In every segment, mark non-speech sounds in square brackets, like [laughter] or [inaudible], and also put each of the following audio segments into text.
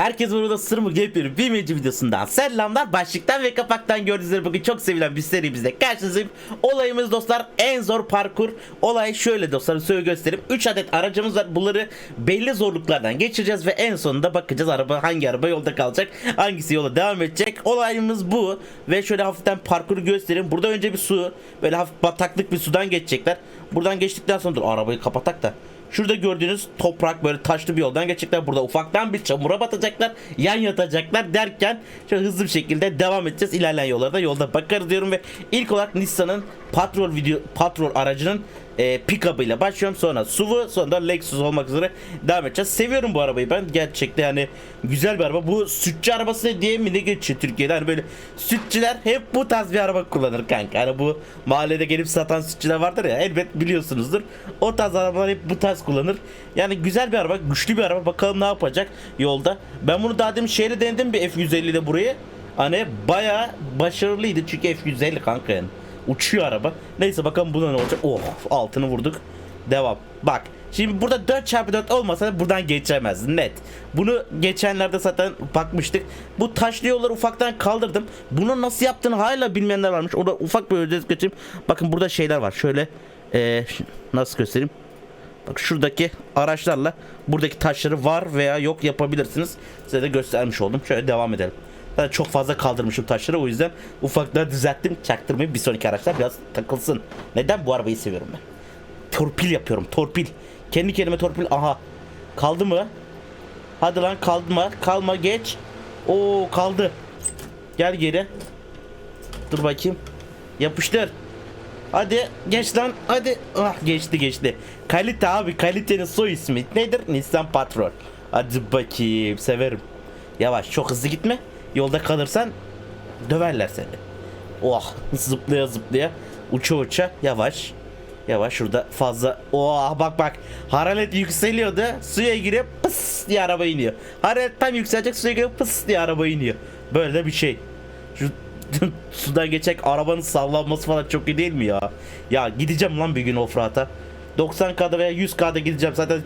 Herkes burada sırmı bir bilmeci videosundan selamlar. Başlıktan ve kapaktan gördüğünüz bugün çok sevilen bir serimizde karşınızdayım. Olayımız dostlar en zor parkur. Olay şöyle dostlar şöyle göstereyim. 3 adet aracımız var. Bunları belli zorluklardan geçireceğiz ve en sonunda bakacağız araba hangi araba yolda kalacak. Hangisi yola devam edecek. Olayımız bu. Ve şöyle hafiften parkuru göstereyim. Burada önce bir su. Böyle hafif bataklık bir sudan geçecekler. Buradan geçtikten sonra dur arabayı kapatak da. Şurada gördüğünüz toprak böyle taşlı bir yoldan geçecekler. Burada ufaktan bir çamura batacaklar. Yan yatacaklar derken şöyle hızlı bir şekilde devam edeceğiz. İlerleyen yollarda yolda bakarız diyorum ve ilk olarak Nissan'ın patrol video patrol aracının e, pick-up ile başlıyorum. Sonra SUV'u sonra da Lexus olmak üzere devam edeceğiz. Seviyorum bu arabayı ben. Gerçekten yani güzel bir araba. Bu sütçü arabası diye mi ne geçiyor Türkiye'de? Hani böyle sütçüler hep bu tarz bir araba kullanır kanka. Hani bu mahallede gelip satan sütçüler vardır ya elbet biliyorsunuzdur. O tarz arabalar hep bu tarz kullanır. Yani güzel bir araba, güçlü bir araba. Bakalım ne yapacak yolda. Ben bunu daha demin şehre denedim bir F150'de burayı. Hani baya başarılıydı çünkü F150 kanka yani. Uçuyor araba. Neyse bakalım buna ne olacak. Oh altını vurduk. Devam. Bak. Şimdi burada 4x4 olmasa buradan geçemez net. Bunu geçenlerde zaten bakmıştık. Bu taşlı yolları ufaktan kaldırdım. Bunu nasıl yaptığını hala bilmeyenler varmış. Orada ufak bir özet geçeyim. Bakın burada şeyler var. Şöyle eee, nasıl göstereyim? Bak şuradaki araçlarla buradaki taşları var veya yok yapabilirsiniz. Size de göstermiş oldum. Şöyle devam edelim. Ben çok fazla kaldırmışım taşları o yüzden ufaktan düzelttim. Çaktırmayın bir sonraki araçlar biraz takılsın. Neden bu arabayı seviyorum ben? Torpil yapıyorum torpil. Kendi kendime torpil. Aha. Kaldı mı? Hadi lan kalma. Kalma geç. Oo kaldı. Gel geri. Dur bakayım. Yapıştır. Hadi geç lan hadi. Ah geçti geçti. Kalite abi kalitenin soy ismi nedir? Nissan Patrol. Hadi bakayım severim. Yavaş çok hızlı gitme. Yolda kalırsan döverler seni. Oh zıplaya zıplaya uça uça yavaş. Yavaş şurada fazla. Oh bak bak. Hararet yükseliyordu. Suya girip pıs diye araba iniyor. Hararet tam yükselecek suya girip pıs diye araba iniyor. Böyle de bir şey. Şu [laughs] sudan geçecek arabanın sallanması falan çok iyi değil mi ya? Ya gideceğim lan bir gün offroad'a. 90K'da veya 100K'da gideceğim. Zaten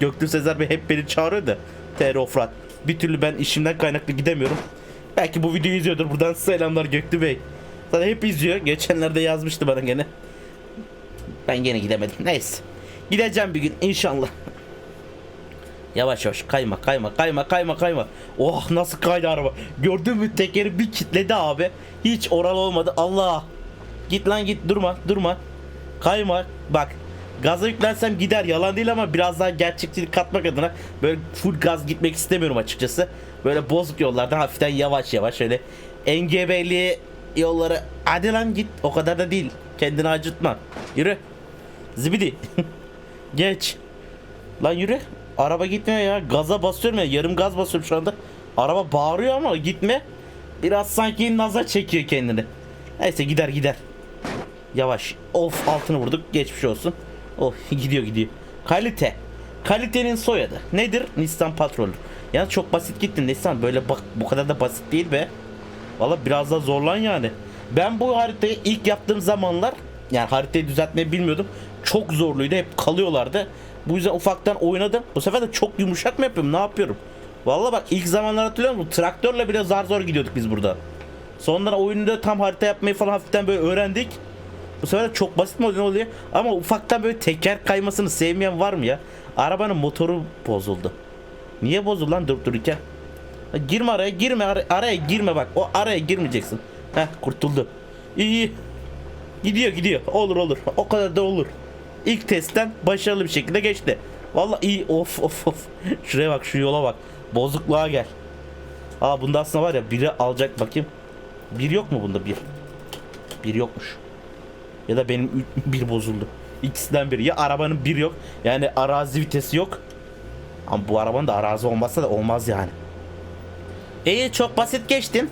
Göktürk Sezer Bey hep beni çağırıyor da. TR offroad. Bir türlü ben işimden kaynaklı gidemiyorum. Belki bu videoyu izliyordur. Buradan selamlar Göktü Bey. Zaten hep izliyor. Geçenlerde yazmıştı bana gene. Ben gene gidemedim. Neyse. Gideceğim bir gün inşallah. Yavaş yavaş kayma kayma kayma kayma kayma. Oh nasıl kaydı araba. Gördün mü tekeri bir kitledi abi. Hiç oral olmadı. Allah. Git lan git durma durma. Kayma bak. Gaza yüklensem gider yalan değil ama biraz daha gerçekçilik katmak adına böyle full gaz gitmek istemiyorum açıkçası. Böyle bozuk yollardan hafiften yavaş yavaş şöyle engebeli yolları hadi lan git o kadar da değil. Kendini acıtma. Yürü. Zibidi. [laughs] Geç. Lan yürü. Araba gitmiyor ya. Gaza basıyorum ya. Yarım gaz basıyorum şu anda. Araba bağırıyor ama gitme. Biraz sanki naza çekiyor kendini. Neyse gider gider. Yavaş. Of altını vurduk. Geçmiş olsun. Oh [laughs] gidiyor gidiyor. Kalite. Kalitenin soyadı. Nedir? Nissan Patrol. Ya çok basit gittin Nissan. Böyle bak bu kadar da basit değil be. Valla biraz da zorlan yani. Ben bu haritayı ilk yaptığım zamanlar yani haritayı düzeltmeyi bilmiyordum. Çok zorluydu. Hep kalıyorlardı. Bu yüzden ufaktan oynadım. Bu sefer de çok yumuşak mı yapıyorum? Ne yapıyorum? Valla bak ilk zamanlar hatırlıyor musun? Traktörle bile zar zor gidiyorduk biz burada. Sonra oyunda tam harita yapmayı falan hafiften böyle öğrendik. Bu sefer çok basit model oluyor. Ama ufaktan böyle teker kaymasını sevmeyen var mı ya? Arabanın motoru bozuldu. Niye bozuldu lan durup dururken? Girme araya girme ara- araya girme bak. O araya girmeyeceksin. Heh kurtuldu. İyi. Gidiyor gidiyor. Olur olur. O kadar da olur. İlk testten başarılı bir şekilde geçti. Vallahi iyi. Of of of. Şuraya bak şu yola bak. Bozukluğa gel. Aa bunda aslında var ya biri alacak bakayım. Bir yok mu bunda bir? Bir yokmuş. Ya da benim bir bozuldu. İkisinden biri. Ya arabanın bir yok. Yani arazi vitesi yok. Ama bu arabanın da arazi olmazsa da olmaz yani. İyi çok basit geçtin.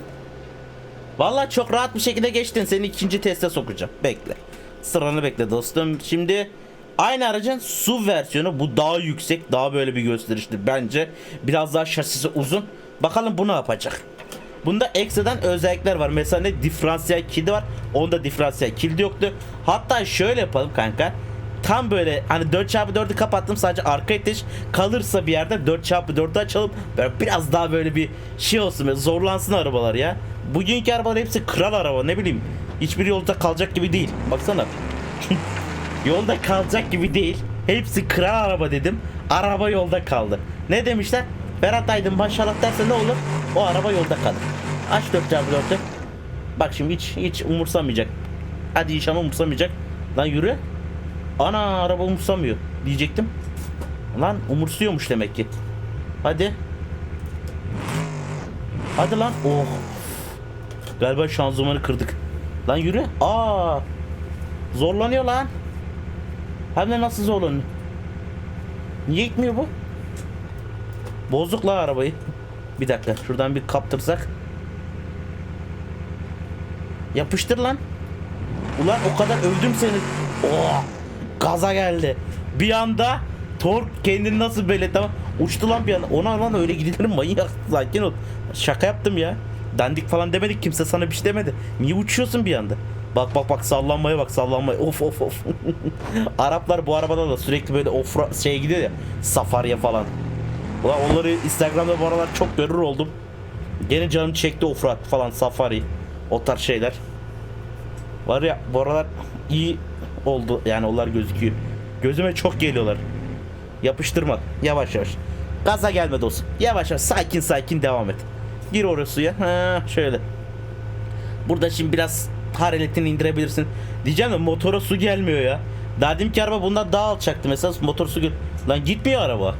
Vallahi çok rahat bir şekilde geçtin. Seni ikinci teste sokacağım. Bekle. Sıranı bekle dostum. Şimdi aynı aracın SUV versiyonu. Bu daha yüksek. Daha böyle bir gösterişli bence. Biraz daha şasisi uzun. Bakalım bu ne yapacak. Bunda ekstradan özellikler var. Mesela ne diferansiyel kilidi var. Onda diferansiyel kilidi yoktu. Hatta şöyle yapalım kanka. tam böyle hani 4x4'ü kapattım sadece arka iteş kalırsa bir yerde 4x4'ü açalım. Böyle biraz daha böyle bir şey olsun böyle zorlansın arabalar ya. Bugünkü arabalar hepsi kral araba ne bileyim. Hiçbir yolda kalacak gibi değil. Baksana. [laughs] yolda kalacak gibi değil. Hepsi kral araba dedim. Araba yolda kaldı. Ne demişler? Berat Aydın maşallah derse ne olur? O araba yolda kalır. Aç 4x4'ü. Bak şimdi hiç hiç umursamayacak. Hadi inşallah umursamayacak. Lan yürü. Ana araba umursamıyor diyecektim. Lan umursuyormuş demek ki. Hadi. Hadi lan. Oh. Galiba şanzımanı kırdık. Lan yürü. Aa. Zorlanıyor lan. Hem de nasıl zorlanıyor? Niye gitmiyor bu? Bozduk la arabayı. Bir dakika şuradan bir kaptırsak. Yapıştır lan. Ulan o kadar övdüm seni. Oh, gaza geldi. Bir anda Tork kendini nasıl böyle tamam uçtu lan bir anda. Ona lan öyle gidilir manyak sakin ol. Şaka yaptım ya. Dandik falan demedik kimse sana bir şey demedi. Niye uçuyorsun bir anda? Bak bak bak sallanmaya bak sallanmaya. Of of of. [laughs] Araplar bu arabada da sürekli böyle ofra şey gidiyor ya. Safariye falan. Ulan onları Instagram'da bu aralar çok görür oldum. Gene canım çekti offroad falan safari. O tarz şeyler. Var ya bu aralar iyi oldu yani onlar gözüküyor. Gözüme çok geliyorlar. Yapıştırma. Yavaş yavaş. Gaza gelme dostum. Yavaş yavaş sakin sakin devam et. Gir oraya suya. Ha, şöyle. Burada şimdi biraz hararetini indirebilirsin. Diyeceğim de motora su gelmiyor ya. Daha deminki araba bundan daha alçaktı. Mesela motor su gel. Lan gitmiyor araba.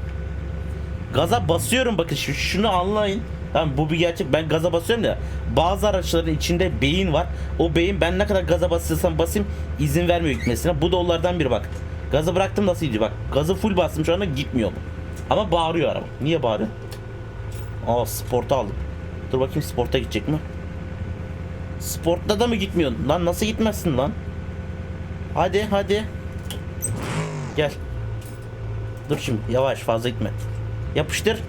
Gaza basıyorum bakın şu- şunu anlayın. Tamam bu bir gerçek. Ben gaza basıyorum ya. Bazı araçların içinde beyin var. O beyin ben ne kadar gaza basıyorsam basayım izin vermiyor gitmesine. Bu da onlardan biri bak. Gazı bıraktım nasıl gidiyor bak. Gazı full bastım şu anda gitmiyor bu. Ama bağırıyor araba. Niye bağırıyor? Aa sporta aldım. Dur bakayım sporta gidecek mi? Sportta da mı gitmiyorsun? Lan nasıl gitmezsin lan? Hadi hadi. Gel. Dur şimdi yavaş fazla gitme. Yapıştır.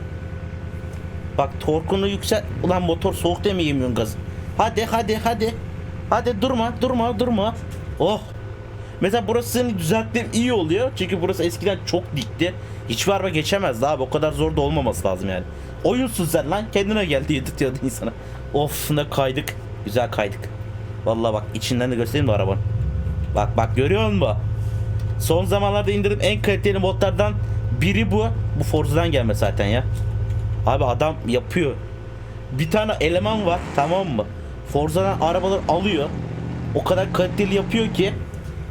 Bak torkunu yüksel. Ulan motor soğuk diye mi yemiyorsun gazı? Hadi hadi hadi. Hadi durma durma durma. Oh. Mesela burasını düzelttim iyi oluyor. Çünkü burası eskiden çok dikti. Hiçbir araba geçemezdi abi. O kadar zor da olmaması lazım yani. Oyunsun sen lan. Kendine gel diye tutuyordu insana. Of ne kaydık. Güzel kaydık. Vallahi bak içinden de göstereyim de arabanın. Bak bak görüyor musun? Son zamanlarda indirdim en kaliteli modlardan biri bu. Bu Forza'dan gelme zaten ya. Abi adam yapıyor. Bir tane eleman var tamam mı? Forza'dan arabalar alıyor. O kadar kaliteli yapıyor ki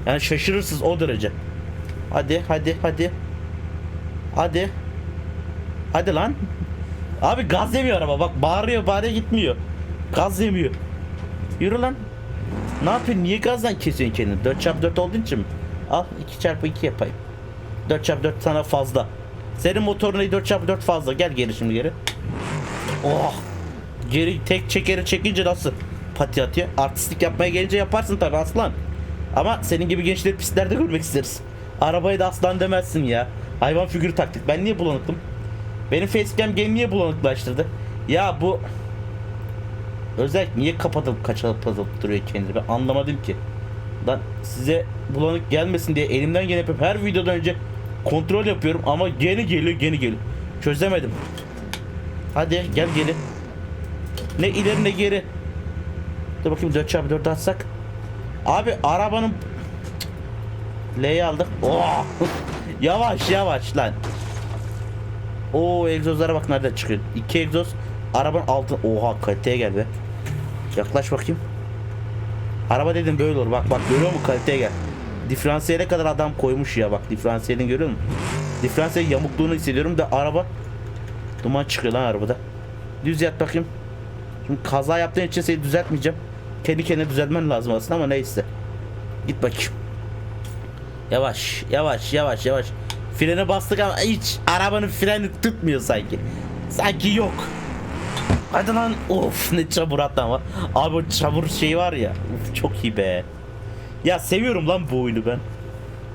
yani şaşırırsınız o derece. Hadi hadi hadi. Hadi. Hadi lan. Abi gaz yemiyor araba bak bağırıyor bağırıyor gitmiyor. Gaz yemiyor. Yürü lan. Ne yapıyorsun? Niye gazdan kesiyorsun kendini? 4x4 olduğun için mi? Al 2x2 yapayım. 4x4 sana fazla. Senin motoruna 4x4 fazla. Gel geri şimdi geri. Oh. Geri tek çekeri çekince nasıl pati atıyor? Artistlik yapmaya gelince yaparsın tabi aslan. Ama senin gibi gençleri pistlerde görmek isteriz. Arabaya da aslan demezsin ya. Hayvan figürü taktık. Ben niye bulanıktım? Benim facecam game niye bulanıklaştırdı? Ya bu Özellikle niye kapatıp kaçalıp duruyor kendini ben anlamadım ki. Lan size bulanık gelmesin diye elimden yapıp her videodan önce kontrol yapıyorum ama gene geliyor gene geliyor. Çözemedim. Hadi gel geri. Ne ileri ne geri. Dur bakayım 4 çarpı 4 atsak. Abi arabanın L'yi aldık. Oh! [laughs] yavaş yavaş lan. Oo egzozlara bak nereden çıkıyor. İki egzoz arabanın altı. Oha kaliteye gel be. Yaklaş bakayım. Araba dedim böyle olur. Bak bak görüyor musun kaliteye gel. Diferansiyele kadar adam koymuş ya bak diferansiyelini görüyor musun? Diferansiyel yamukluğunu hissediyorum da araba duman çıkıyor lan arabada. Düz yat bakayım. Şimdi kaza yaptığın için seni düzeltmeyeceğim. Kendi kendine düzeltmen lazım aslında ama neyse. Git bakayım. Yavaş yavaş yavaş yavaş. Frene bastık ama hiç arabanın freni tutmuyor sanki. Sanki yok. Hadi lan of ne çamur attı ama. Abi çamur şeyi var ya. Uf, çok iyi be. Ya seviyorum lan bu oyunu ben.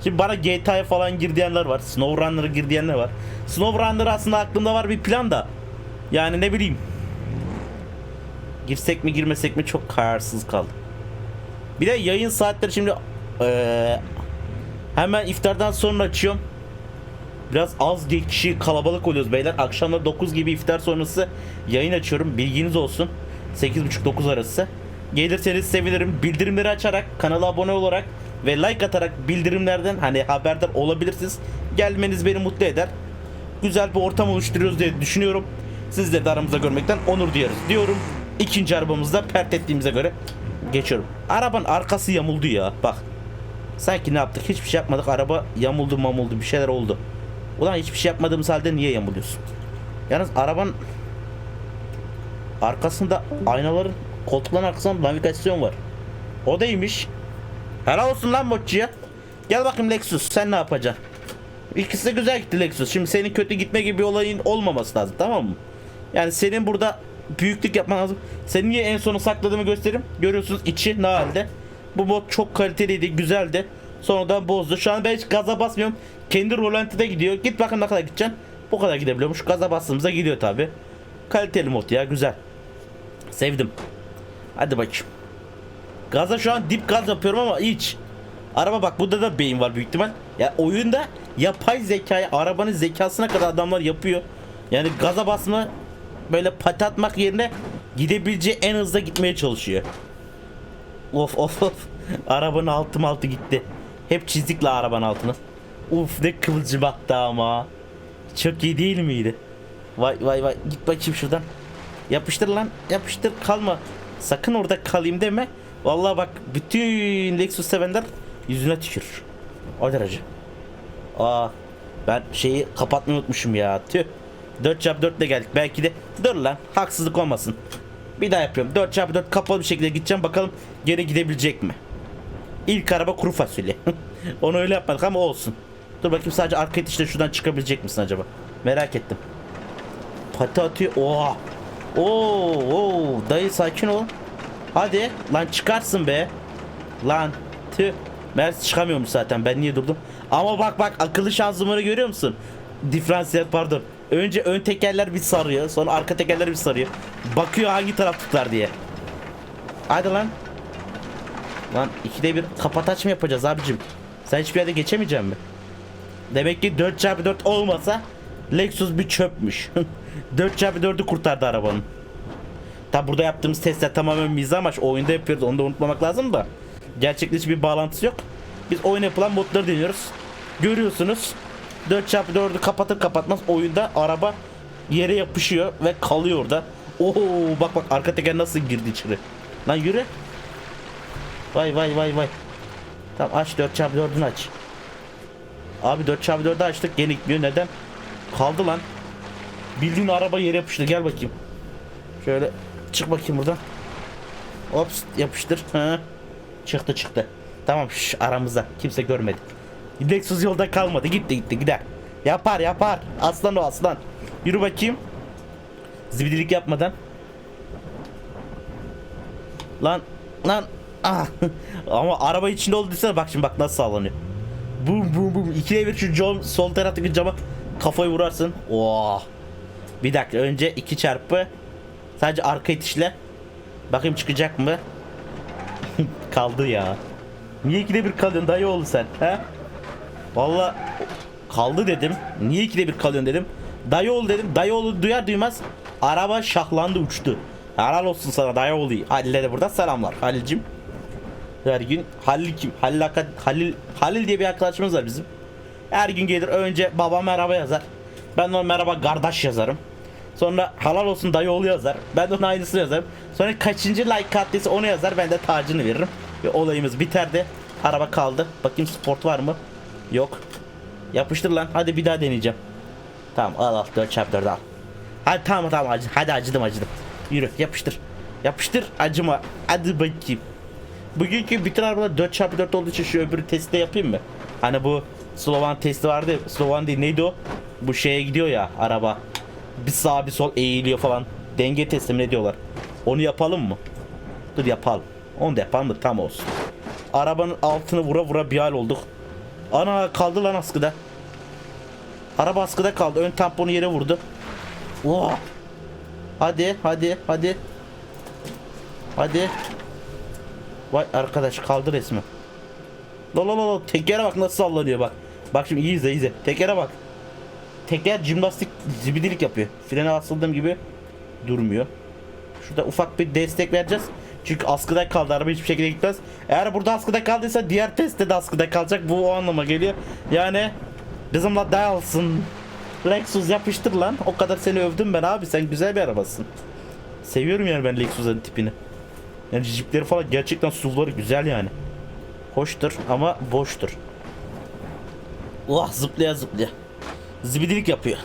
Şimdi bana GTA'ya falan gir diyenler var. SnowRunner'a gir diyenler var. SnowRunner aslında aklımda var bir plan da. Yani ne bileyim. Girsek mi girmesek mi çok kararsız kaldım. Bir de yayın saatleri şimdi eee Hemen iftardan sonra açıyorum. Biraz az kişi kalabalık oluyoruz beyler. Akşamda 9 gibi iftar sonrası yayın açıyorum. Bilginiz olsun. 8.30-9 arası. Gelirseniz sevinirim. Bildirimleri açarak, kanala abone olarak ve like atarak bildirimlerden hani haberdar olabilirsiniz. Gelmeniz beni mutlu eder. Güzel bir ortam oluşturuyoruz diye düşünüyorum. Sizleri de aramızda görmekten onur duyarız diyorum. İkinci arabamızda pert ettiğimize göre geçiyorum. Arabanın arkası yamuldu ya. Bak. Sanki ne yaptık? Hiçbir şey yapmadık. Araba yamuldu mamuldu bir şeyler oldu. Ulan hiçbir şey yapmadığımız halde niye yamuluyorsun? Yalnız arabanın arkasında aynaların koltukların arkasında navigasyon var. O değilmiş. Helal olsun lan Mochi'ye. Gel bakayım Lexus sen ne yapacaksın? İkisi de güzel gitti Lexus. Şimdi senin kötü gitme gibi bir olayın olmaması lazım tamam mı? Yani senin burada büyüklük yapman lazım. Senin niye en sona sakladığımı göstereyim. Görüyorsunuz içi ne halde. Bu mod çok kaliteliydi, güzeldi. Sonradan bozdu. Şu an ben hiç gaza basmıyorum. Kendi rolantide gidiyor. Git bakın ne kadar gideceksin. Bu kadar gidebiliyormuş. Gaza bastığımızda gidiyor tabi. Kaliteli mod ya güzel. Sevdim. Hadi bakayım. Gaza şu an dip gaz yapıyorum ama hiç. Araba bak burada da beyin var büyük ihtimal. Ya oyunda yapay zekayı arabanın zekasına kadar adamlar yapıyor. Yani gaza basma böyle pat atmak yerine gidebileceği en hızlı gitmeye çalışıyor. Of of of. [laughs] Arabanın altım altı gitti. Hep çizdik la arabanın altını. Uf ne kıvılcım attı ama. Çok iyi değil miydi? Vay vay vay git bakayım şuradan. Yapıştır lan yapıştır kalma. Sakın orada kalayım deme. Vallahi bak bütün Lexus sevenler yüzüne tükür. O derece. Aa ben şeyi kapatmayı unutmuşum ya. Tüh. 4x4 ile geldik. Belki de dur lan haksızlık olmasın. Bir daha yapıyorum. 4x4 kapalı bir şekilde gideceğim. Bakalım geri gidebilecek mi? İlk araba kuru fasulye. [laughs] Onu öyle yapmadık ama olsun. Dur bakayım sadece arka itişle şuradan çıkabilecek misin acaba? Merak ettim. Pati atıyor. Oha. Oo, oo, dayı sakin ol. Hadi lan çıkarsın be. Lan tüh. Mersi çıkamıyormuş zaten ben niye durdum. Ama bak bak akıllı şanzımanı görüyor musun? Diferansiyel pardon. Önce ön tekerler bir sarıyor sonra arka tekerler bir sarıyor. Bakıyor hangi taraf tutar diye. Hadi lan. Lan ikide bir kapataç mı yapacağız abicim? Sen hiçbir yerde geçemeyeceksin mi? Demek ki 4x4 olmasa Lexus bir çöpmüş. [laughs] 4x4'ü kurtardı arabanın. Tabi burada yaptığımız testler tamamen mizah amaç. Oyunda yapıyoruz onu da unutmamak lazım da. Gerçekle hiçbir bağlantısı yok. Biz oyuna yapılan modları deniyoruz. Görüyorsunuz 4x4'ü kapatır kapatmaz oyunda araba yere yapışıyor ve kalıyor orada. Oo bak bak arka teker nasıl girdi içeri. Lan yürü. Vay vay vay vay. Tamam aç 4x4'ünü aç. Abi 4x4'ü açtık gene gitmiyor neden? Kaldı lan. Bildiğin araba yere yapıştı gel bakayım. Şöyle çık bakayım buradan. Ops yapıştır. Ha. Çıktı çıktı. Tamam şş, aramızda kimse görmedi. Lexus yolda kalmadı gitti gitti gider. Yapar yapar. Aslan o aslan. Yürü bakayım. Zibidilik yapmadan. Lan lan ah. [laughs] Ama araba içinde olduysa bak şimdi bak nasıl sağlanıyor. Bum bum bum. İkiye bir şu cam, sol taraftaki cama kafayı vurarsın. Oh. Bir dakika önce iki çarpı sadece arka itişle. Bakayım çıkacak mı? [laughs] Kaldı ya. Niye ikide bir kalıyorsun dayı oğlu sen? He? Valla kaldı dedim. Niye ikide bir kalıyorsun dedim. Dayı oğlu dedim. Dayı oğlu duyar duymaz araba şahlandı uçtu. Helal olsun sana dayı oğlu. Halil'e de burada selamlar. Halil'cim. Her gün Halil kim? Halil, Halil, Halil diye bir arkadaşımız var bizim. Her gün gelir önce baba merhaba yazar. Ben de ona merhaba kardeş yazarım. Sonra halal olsun dayı oğlu yazar. Ben de ona aynısını yazarım. Sonra kaçıncı like attıysa onu yazar. Ben de tacını veririm. Ve olayımız biter de araba kaldı. Bakayım sport var mı? Yok. Yapıştır lan. Hadi bir daha deneyeceğim. Tamam al al 4 çarpı 4 al. Hadi tamam tamam acı. Hadi acıdım acıdım. Yürü yapıştır. Yapıştır acıma. Hadi bakayım. Bugünkü bütün arabalar 4x4 olduğu için şu öbürü testi de yapayım mı? Hani bu Slovan testi vardı. Slovan değil neydi o? Bu şeye gidiyor ya araba. Bir sağ bir sol eğiliyor falan. Denge testi ne diyorlar? Onu yapalım mı? Dur yapalım. Onu da yapalım da tam olsun. Arabanın altını vura vura bir hal olduk. Ana kaldı lan askıda. Araba askıda kaldı. Ön tamponu yere vurdu. Oha. Hadi hadi hadi. Hadi. Vay arkadaş kaldı resmi. La la la tekere bak nasıl sallanıyor bak. Bak şimdi iyi izle izle. Tekere bak. Teker jimnastik zibidilik yapıyor. Frene asıldığım gibi durmuyor. Şurada ufak bir destek vereceğiz. Çünkü askıda kaldı araba hiçbir şekilde gitmez. Eğer burada askıda kaldıysa diğer testte de askıda kalacak. Bu o anlama geliyor. Yani kızımla dayalsın. Lexus yapıştır lan. O kadar seni övdüm ben abi. Sen güzel bir arabasın. Seviyorum yani ben Lexus'un tipini. Yani jipleri falan gerçekten SUV'ları güzel yani. Hoştur ama boştur. Oh zıplaya zıplaya. Zibidilik yapıyor.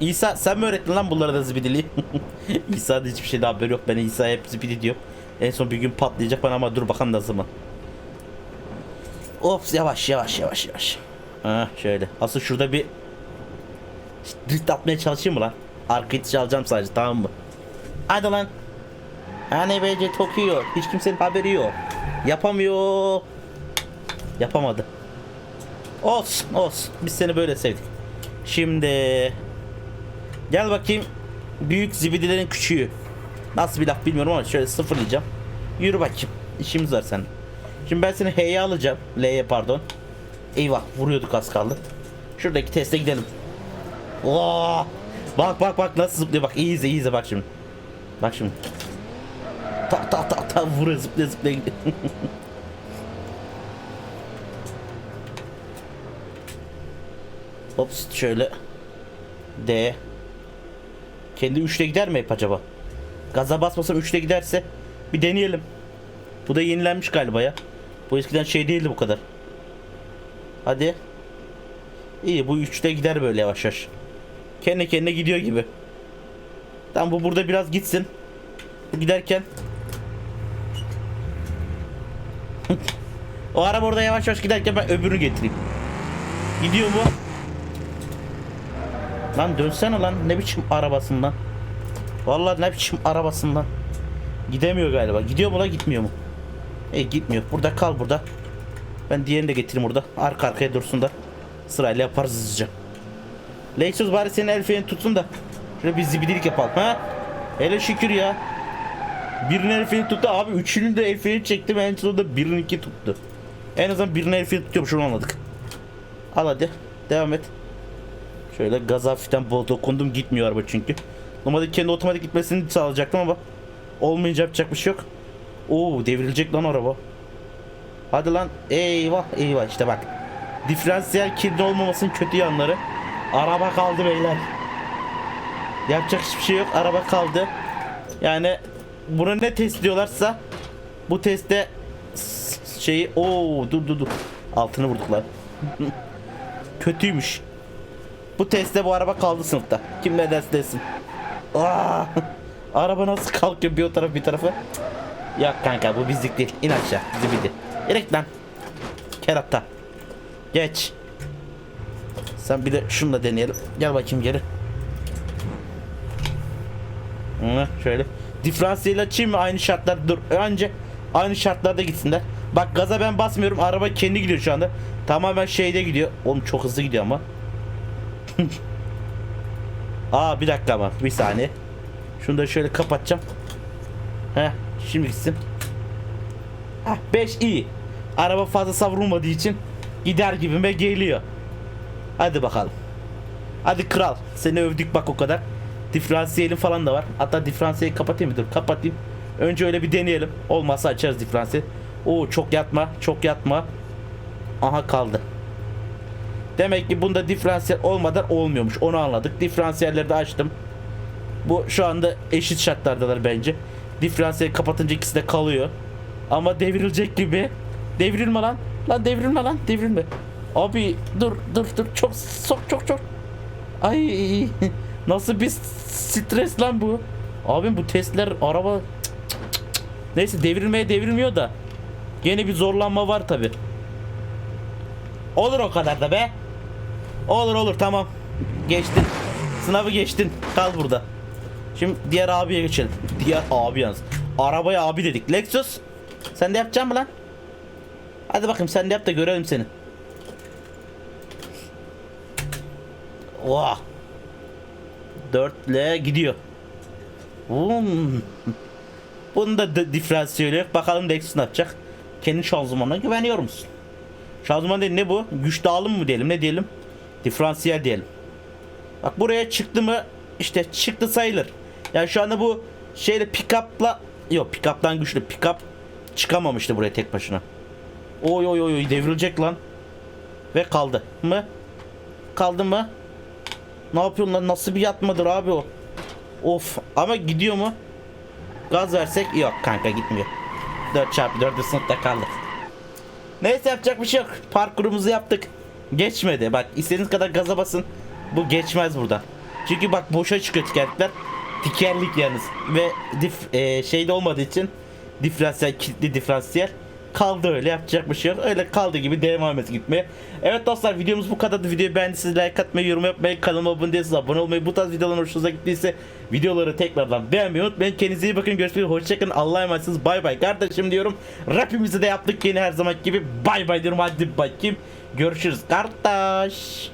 İsa sen mi öğrettin lan bunlara da zibidiliği? [laughs] İsa'da hiçbir şeyde haberi yok. Ben İsa'ya hep zibidi diyor. En son bir gün patlayacak bana ama dur bakalım ne zaman. Ops yavaş yavaş yavaş yavaş. Ha şöyle. Asıl şurada bir drift atmaya çalışayım mı lan? Arka itiş alacağım sadece tamam mı? Hadi lan. Hani bence Tokyo. Hiç kimsenin haberi yok. Yapamıyor. Yapamadı. Olsun olsun. Biz seni böyle sevdik. Şimdi gel bakayım büyük zibidilerin küçüğü. Nasıl bir laf bilmiyorum ama şöyle sıfırlayacağım. Yürü bakayım. İşimiz var senin. Şimdi ben seni H'ye alacağım. L'ye pardon. Eyvah vuruyorduk az kaldı. Şuradaki teste gidelim. Oo! Bak bak bak nasıl zıplıyor bak iyi izle iyi izle bak şimdi. Bak şimdi. Ta ta ta ta vuruyor zıplaya zıplaya [laughs] Hops şöyle. D. Kendi 3'te gider mi hep acaba? Gaza basmasam 3'te giderse bir deneyelim. Bu da yenilenmiş galiba ya. Bu eskiden şey değildi bu kadar. Hadi. İyi bu 3'te gider böyle yavaş yavaş. Kendi kendine gidiyor gibi. Tamam bu burada biraz gitsin. Bu giderken. [laughs] o araba orada yavaş yavaş giderken ben öbürünü getireyim. Gidiyor mu? Lan dönsene lan ne biçim arabasından. Vallahi ne biçim arabasından. Gidemiyor galiba. Gidiyor mu lan gitmiyor mu? E gitmiyor. Burada kal burada. Ben diğerini de getireyim burada. Arka arkaya dursun da. Sırayla yaparız hızlıca. Lexus bari senin el tutsun da. Şöyle bir zibidilik yapalım ha. Hele şükür ya. Birinin el tuttu abi. Üçünün de el freni çektim. En sonunda birininki tuttu. En azından birinin el freni tutuyormuş onu anladık. Al hadi. Devam et. Şöyle gaz hafiften bol dokundum gitmiyor araba çünkü. Normalde kendi otomatik gitmesini sağlayacaktım ama olmayınca yapacak bir şey yok. Oo devrilecek lan araba. Hadi lan eyvah eyvah işte bak. Diferansiyel kirli olmamasının kötü yanları. Araba kaldı beyler. Yapacak hiçbir şey yok. Araba kaldı. Yani bunu ne test diyorlarsa bu testte şeyi o dur dur dur. Altını vurduk lan. [laughs] Kötüymüş. Bu testte bu araba kaldı sınıfta. Kim ne derse desin. Aa, [laughs] araba nasıl kalkıyor bir o taraf bir tarafa? Yok kanka bu bizlik değil. İn aşağı. Zibidi. Direkt lan. Keratta. Geç. Sen bir de şunu da deneyelim. Gel bakayım geri. Hı, şöyle. Diferansiyeli açayım mı aynı şartlar dur. Önce aynı şartlarda gitsinler. Bak gaza ben basmıyorum. Araba kendi gidiyor şu anda. Tamamen şeyde gidiyor. Oğlum çok hızlı gidiyor ama. [laughs] Aa bir dakika ama bir saniye. Şunu da şöyle kapatacağım. Heh şimdi gitsin. Heh 5 iyi. Araba fazla savrulmadığı için gider gibime geliyor. Hadi bakalım. Hadi kral. Seni övdük bak o kadar. Diferansiyelin falan da var. Hatta diferansiyeli kapatayım mı? Dur kapatayım. Önce öyle bir deneyelim. Olmazsa açarız diferansiyel. Oo çok yatma. Çok yatma. Aha kaldı. Demek ki bunda diferansiyel olmadan olmuyormuş. Onu anladık. Diferansiyelleri de açtım. Bu şu anda eşit şartlardalar bence. Diferansiyeli kapatınca ikisi de kalıyor. Ama devrilecek gibi. Devrilme lan. Lan devrilme lan. Devrilme. Abi dur dur dur. Çok çok çok çok. Ay [laughs] nasıl bir stres lan bu. Abim bu testler araba. Neyse devrilmeye devrilmiyor da. Gene bir zorlanma var tabi. Olur o kadar da be. Olur olur tamam. Geçtin. Sınavı geçtin. Kal burada. Şimdi diğer abiye geçelim. Diğer abi yalnız. Arabaya abi dedik. Lexus. Sen de yapacaksın mı lan? Hadi bakayım sen de yap da görelim seni. Oha. Dörtle gidiyor. Hmm. Bunun da diferansiyeli yok. Bakalım Lexus ne yapacak. kendi şanzımanına güveniyor musun? Şanzıman değil ne bu? Güç dağılım mı diyelim ne diyelim? Diferansiyel diyelim. Bak buraya çıktı mı işte çıktı sayılır. Yani şu anda bu şeyle pick-up'la yok pick-up'tan güçlü pick-up çıkamamıştı buraya tek başına. Oy oy oy devrilecek lan. Ve kaldı mı? Kaldı mı? Ne yapıyorsun lan? Nasıl bir yatmadır abi o? Of ama gidiyor mu? Gaz versek yok kanka gitmiyor. 4 çarpı 4 sınıfta kaldık. Neyse yapacak bir şey yok. Parkurumuzu yaptık. Geçmedi. Bak istediğiniz kadar gaza basın. Bu geçmez buradan. Çünkü bak boşa çıkıyor tekerlekler. Tekerlik yalnız. Ve dif, e, şeyde olmadığı için diferansiyel, kilitli diferansiyel kaldı öyle yapacak bir şey yok. Öyle kaldığı gibi devam et gitmeye. Evet dostlar videomuz bu kadardı. Videoyu beğendiyseniz like atmayı, yorum yapmayı, kanalıma abone değilseniz abone olmayı, bu tarz videoların hoşunuza gittiyse videoları tekrardan beğenmeyi unutmayın. Kendinize iyi bakın. Görüşmek üzere. Hoşçakalın. Allah'a emanetsiniz. Bay bay kardeşim diyorum. Rapimizi de yaptık yine her zaman gibi. Bay bay diyorum. Hadi bakayım. Görüşürüz kardeş.